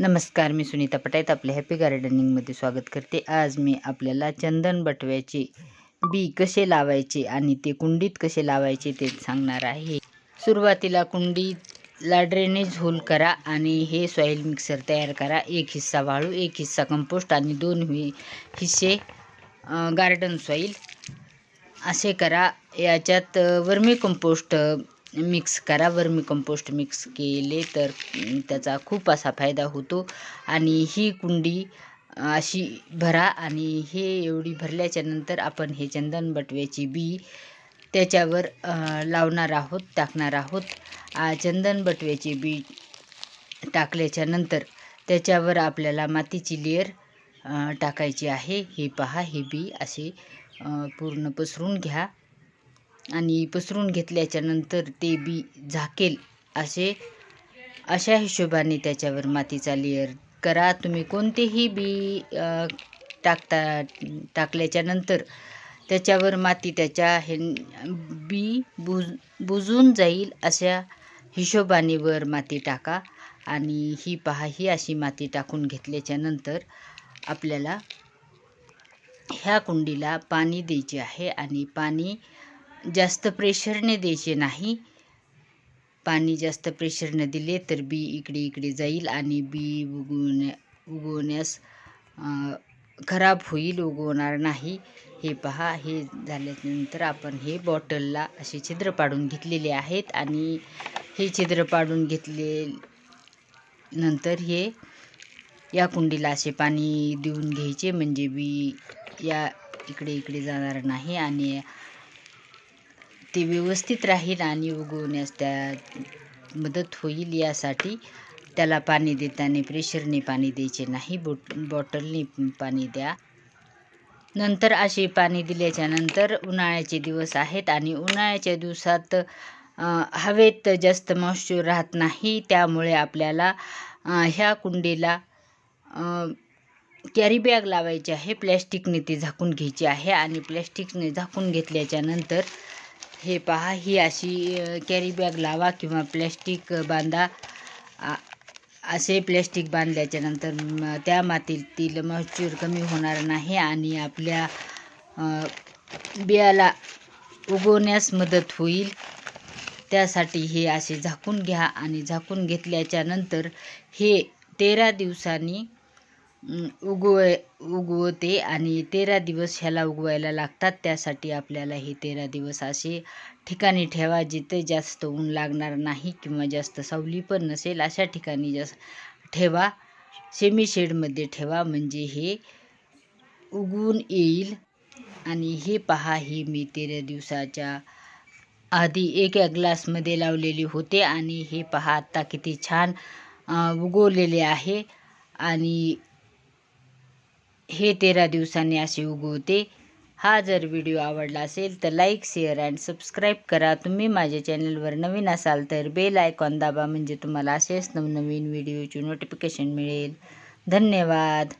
नमस्कार मी सुनीता पटायत आपल्या हॅपी गार्डनिंगमध्ये स्वागत करते. आज मी आपल्याला चंदन बटव्याचे बी कसे लावायचे आणि ते कुंडीत कसे लावायचे ते सांगणार आहे. सुरुवातीला कुंडीला ड्रेनेज होल करा आणि हे सॉईल मिक्सर तयार करा. एक हिस्सा वाळू एक हिस्सा कंपोस्ट आणि दोन हि हिस्से गार्डन सॉईल असे करा. याच्यात वर्मी कंपोस्ट मिक्स करा वर्मी कंपोस्ट मिक्स केले तर त्याचा खूप असा फायदा होतो. आणि ही कुंडी अशी भरा आणि हे एवढी भरल्याच्यानंतर आपण हे चंदन बटव्याची बी त्याच्यावर लावणार आहोत टाकणार आहोत. चंदन बटव्याची बी टाकल्याच्या नंतर त्याच्यावर आपल्याला मातीची लेअर टाकायची आहे. हे पहा हे बी असे पूर्ण पसरून घ्या. आणि पसरून घेतल्याच्यानंतर ते बी झाकेल असे अशा हिशोबाने त्याच्यावर मातीचा लेअर करा. तुम्ही कोणतेही बी टाकता टाकल्याच्यानंतर त्याच्यावर माती त्याच्या हे बी बुज बुजून जाईल अशा हिशोबाने वर माती टाका. आणि ही पहा ही अशी माती टाकून घेतल्याच्यानंतर आपल्याला ह्या कुंडीला पाणी द्यायचे आहे. आणि पाणी जास्त प्रेशरने द्यायचे नाही. पाणी जास्त प्रेशरने दिले तर बी इकडे इकडे जाईल आणि बी उगवण्या उगवण्यास खराब होईल उगवणार नाही. हे पहा हे झाल्यानंतर आपण हे बॉटलला असे छिद्र पाडून घेतलेले आहेत आणि हे छिद्र पाडून घेतले नंतर हे या कुंडीला असे पाणी देऊन घ्यायचे. म्हणजे बी या इकडे इकडे जाणार नाही आणि ते व्यवस्थित राहील आणि उगवण्यास त्या मदत होईल यासाठी त्याला पाणी देताना प्रेशरने पाणी द्यायचे नाही बोट बॉटलने पाणी द्या. नंतर असे पाणी दिल्याच्या नंतर उन्हाळ्याचे दिवस आहेत आणि उन्हाळ्याच्या दिवसात हवेत जास्त मॉइश्चर राहत नाही त्यामुळे आपल्याला ह्या कुंडीला कॅरी बॅग लावायची आहे. प्लॅस्टिकने ती झाकून घ्यायची आहे आणि प्लॅस्टिकने झाकून घेतल्याच्या नंतर हे पहा ही अशी कॅरी बॅग लावा किंवा प्लॅस्टिक बांधा. असे प्लॅस्टिक बांधल्याच्या नंतर त्या मातीतील मॉइश्चर कमी होणार नाही आणि आपल्या बियाला उगवण्यास मदत होईल. त्यासाठी हे असे झाकून घ्या आणि झाकून घेतल्याच्या नंतर हे तेरा दिवसांनी उगव उगवते आणि तेरा दिवस ह्याला उगवायला लागतात. त्यासाठी आपल्याला हे तेरा दिवस असे ठिकाणी ठेवा जिथे जास्त ऊन लागणार नाही किंवा जास्त सावली पण नसेल अशा ठिकाणी जास्त ठेवा. सेमी शेडमध्ये ठेवा म्हणजे हे उगवून येईल. आणि हे पहा हे मी तेरा दिवसाच्या आधी एक ग्लासमध्ये लावलेले होते आणि हे पहा आत्ता किती छान उगवलेले आहे. आणि हे तेरा दिवसांनी असे उगवते. हा जर व्हिडिओ आवडला असेल तर लाईक शेअर अँड सबस्क्राईब करा. तुम्ही माझ्या चॅनलवर नवीन असाल तर बेल आयकॉन दाबा म्हणजे तुम्हाला असेच नवनवीन व्हिडिओची नोटिफिकेशन मिळेल. धन्यवाद.